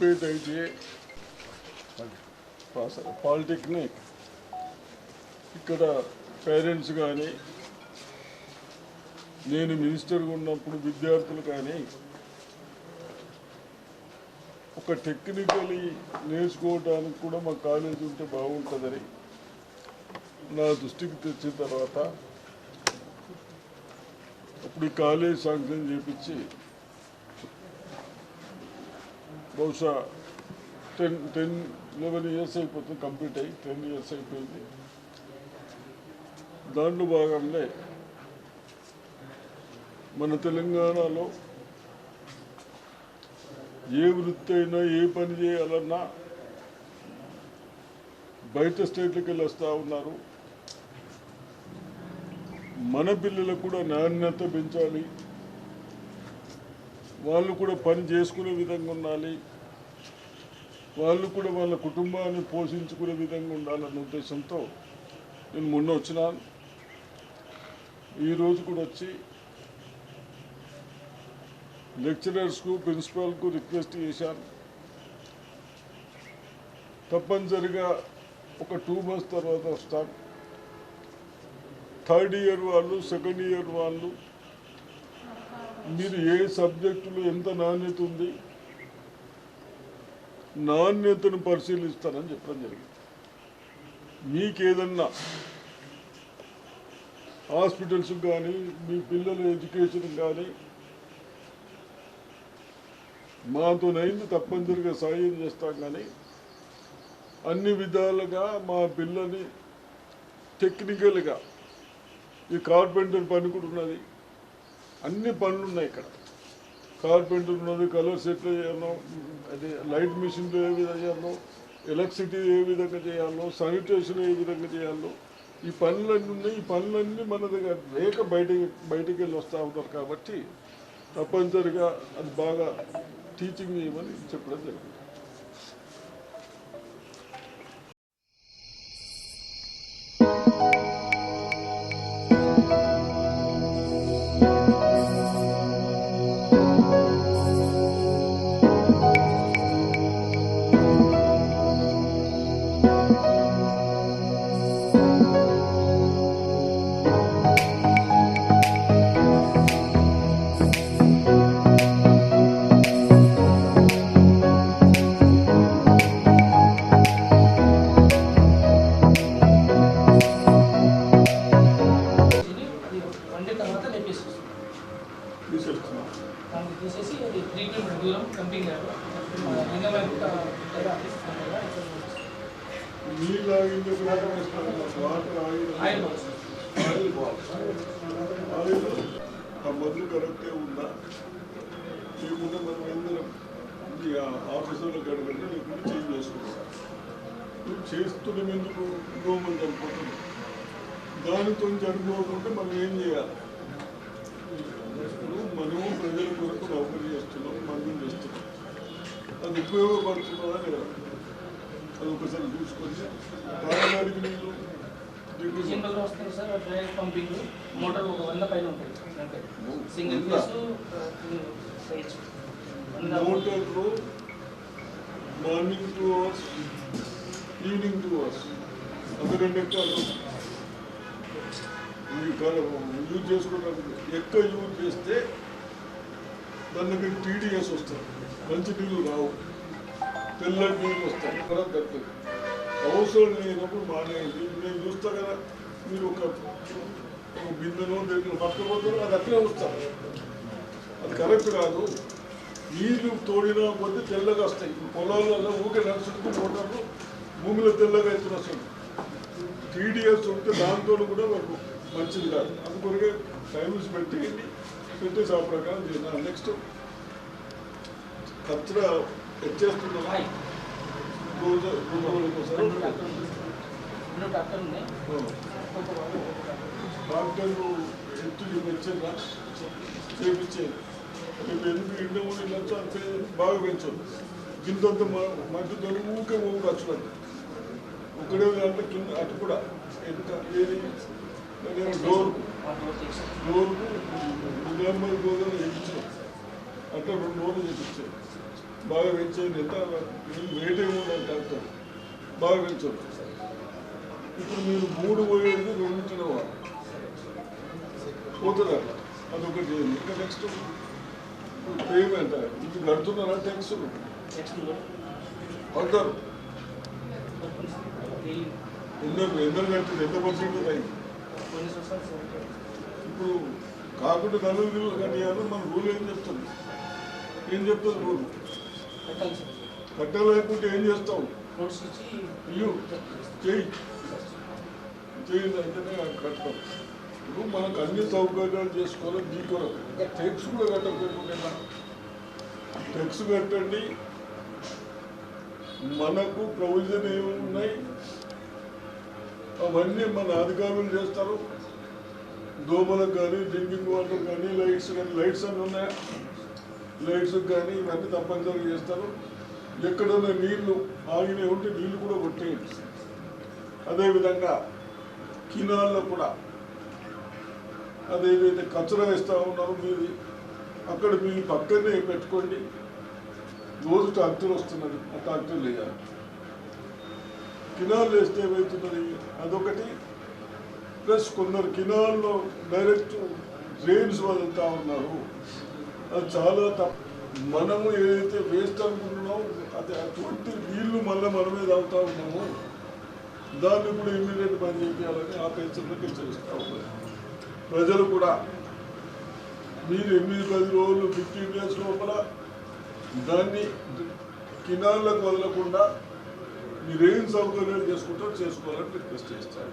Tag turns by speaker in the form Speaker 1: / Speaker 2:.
Speaker 1: చెప్పేది అయితే పాలిటెక్నిక్ ఇక్కడ పేరెంట్స్ కానీ నేను మినిస్టర్గా ఉన్నప్పుడు విద్యార్థులు కానీ ఒక టెక్నికలీ నేర్చుకోవడానికి కూడా మా కాలేజ్ ఉంటే బాగుంటుందని నా దృష్టికి తెచ్చిన తర్వాత ఇప్పుడు ఈ కాలేజ్ శాంక్షన్ చేపించి బహుశా టెన్ టెన్ లెవెన్ ఇయర్స్ అయిపోతుంది కంప్లీట్ అయ్యి టెన్ ఇయర్స్ అయిపోయింది. దాంట్లో భాగంలో మన తెలంగాణలో ఏ వృత్తి అయినా ఏ పని చేయాలన్నా బయట స్టేట్లకు వెళ్ళి వస్తూ ఉన్నారు. మన పిల్లలకు కూడా నాణ్యత పెంచాలి. వాళ్ళు కూడా పని చేసుకునే విధంగా ఉండాలి. వాళ్ళు కూడా వాళ్ళ కుటుంబాన్ని పోషించుకునే విధంగా ఉండాలన్న ఉద్దేశంతో నేను మొన్న వచ్చినాను ఈరోజు కూడా వచ్చి లెక్చరర్స్కు ప్రిన్సిపాల్కు రిక్వెస్ట్ చేశాను. తప్పనిసరిగా ఒక టూ మంత్స్ తర్వాత వస్తాను. థర్డ్ ఇయర్ వాళ్ళు సెకండ్ ఇయర్ వాళ్ళు మీరు ఏ సబ్జెక్టులో ఎంత నాణ్యత ఉంది? నాణ్యతను పరిశీలిస్తానని చెప్పడం జరిగింది. మీకేదన్నా హాస్పిటల్స్ కానీ మీ పిల్లల ఎడ్యుకేషన్ కానీ మాతోనైంది తప్పనిసరిగా సాయం చేస్తాం కానీ అన్ని విధాలుగా మా పిల్లని టెక్నికల్గా ఈ కార్పెంటర్ పని కూడా ఉన్నది అన్ని పనులు ఉన్నాయి ఇక్కడ. కార్పెంటర్ ఉన్నది కలర్ సెట్లు చేయాలో అదే లైట్ మిషన్లు ఏ విధంగా చేయాలో ఎలక్ట్రిసిటీ ఏ విధంగా చేయాలో శానిటేషన్ ఏ విధంగా చేయాలో ఈ పనులన్నీ ఉన్నాయి. ఈ పనులన్నీ మన దగ్గర లేక బయటకి బయటికి వెళ్ళి వస్తూ ఉంటారు కాబట్టి తప్పనిసరిగా అది బాగా టీచింగ్ చేయమని చెప్పడం జరిగింది.
Speaker 2: దూరం లింగమైపు
Speaker 1: నీళ్ళు ఆగింది వాటర్ ఆగింది
Speaker 2: ఆయిల్
Speaker 1: ఆ మందు కరెక్టే ఉందా? లేకుంటే మనం అందరం ఈ ఆఫీసులో గడగండి లేకుంటే చేంజ్ చేసుకుంటాం. నువ్వు చేస్తున్నాం ఎందుకు? దోమలు చనిపోతుంది దానితో చనిపోకుంటే మనం ఏం చేయాలి? ఇప్పుడు మనము ప్రజల కొరకు నౌకరీ చేస్తున్నాం మందులు చేస్తున్నాం అది ఉపయోగపడుతున్నదా లేదా అది ఒకసారి చూసుకొని తాగడానికి నీళ్ళు
Speaker 2: సింగిల్ వస్తుంది సార్ డ్రై పంపింగ్ మోటార్ ఒక వంద పైన ఉంటుంది single phase
Speaker 1: మోటార్లో morning two hours evening two hours అది రెండు ఎక్కలు ఈ కాలం యూజ్ చేసుకోవడానికి ఎక్కువ యూజ్ చేస్తే దాని దగ్గర టీడీఎస్ వస్తుంది మంచి నీళ్ళు రావు పిల్లలకు నీళ్ళు వస్తాయి కూడా దక్కుతుంది అవసరం లేనప్పుడు మానేది నేను చూస్తా కదా మీరు ఒక ఒక బిందెనో దేంట్లో పట్టుకుపోతారో అది అట్లే వస్తారు. అది కరెక్ట్ కాదు. నీళ్ళు తోడినా కొద్ది తెల్లగా వస్తాయి. పొలాలలో ఊకే నడుచుకుంటూ పోటప్పుడు భూమిలో తెల్లగా ఎత్తున వస్తుంది. టీడీఎస్ ఉంటే దాంతో కూడా మనకు మంచిది కాదు. అందుకొరకే టైమ్స్ పెట్టి పెట్టేసి ఆ ప్రకారం చేయాలి నెక్స్ట్ కచ్చరా
Speaker 2: ఉన్నాయి
Speaker 1: డాక్టర్లు ఎత్తు చూపించారా చేపించేది రేపు ఎందుకు ఇంట్లో కూడా వెళ్ళొచ్చు అంతే బాగా పెంచదు గింతంత తొలి ఊకే ఊరు వచ్చున్నది ఒకడే అంటే కింద అటు కూడా ఎంత ఏది డోర్ డోర్కు నిజామాబాద్ గోదావరి చేయించాం అట్లా రెండు రోజులు చేయించారు బాగా పెంచేది ఎంత రేట్ ఏముందని ట్రాక్టర్ బాగా పెంచదు ఇప్పుడు మీరు మూడు పోయేది రెండింటిలో వారు పోతుంది? అట్లా అదొకటి చేయండి. ఇంకా నెక్స్ట్ పేమెంట్ ఇది కడుతున్నారా? ట్యాక్స్
Speaker 2: నెక్స్ట్
Speaker 1: కడతారు. ఎన్నో ఎందుకు కట్టింది? ఎంత పర్సెంట్ అయింది ఇప్పుడు కాకుండా నలుగురు నీళ్ళు మన రూల్ ఏం చెప్తుంది? ఏం చెప్తుంది రూల్? కట్టాలనుకుంటే ఏం
Speaker 2: చేస్తాం
Speaker 1: ఇల్లు చేయి చేయండి అంటేనే ఇప్పుడు మనకు అన్ని సౌకర్యాలు చేసుకోవాలి మీ కొరకు. ఇంకా టెక్స్ కూడా కట్టకపోయినా. ఎలా? టెక్స్ కట్టండి. మనకు ప్రొవిజన్ ఏమున్నాయి అవన్నీ మన అధికారులు చేస్తారు. దోమలకు కానీ డ్రింకింగ్ వాటర్ కానీ లైట్స్ కానీ లైట్స్ అన్నీ ఉన్నాయా? లైట్స్ కానీ ఇవన్నీ తప్పనిసరిగా చేస్తారు. ఎక్కడైనా నీళ్ళు ఆగినవి ఉంటే నీళ్ళు కూడా కొట్టేయండి. అదేవిధంగా కినాల్లో కూడా అదేదైతే కచరా వేస్తూ ఉన్నారో మీది అక్కడ మీ పక్కనే పెట్టుకోండి. రోజు ట్రాక్టర్ వస్తున్నది ఆ ట్రాక్టర్ వేయాలి కినాల్ వేస్తే ఏమవుతున్నది అదొకటి. ప్లస్ కొందరు కినాల్లో డైరెక్ట్ డ్రైన్స్ వదులుతూ ఉన్నారు. చాలా తప్పు. మనము ఏదైతే వేస్ట్ అనుకుంటున్నామో అది అటువంటి నీళ్ళు మళ్ళీ మనమే తాగుతా ఉన్నాము దాన్ని కూడా ఇమీడియట్ పని చేయాలని ఆ పెన్షన్లకు హెచ్చరిస్తూ ఉన్నారు ప్రజలు కూడా మీరు ఎనిమిది పది రోజులు ఫిఫ్టీన్ డేస్ లోపల దాన్ని కినాళ్ళకు వదలకుండా మీరేం సౌకర్యాలు చేసుకుంటారో చేసుకోవాలని రిక్వెస్ట్ చేస్తారు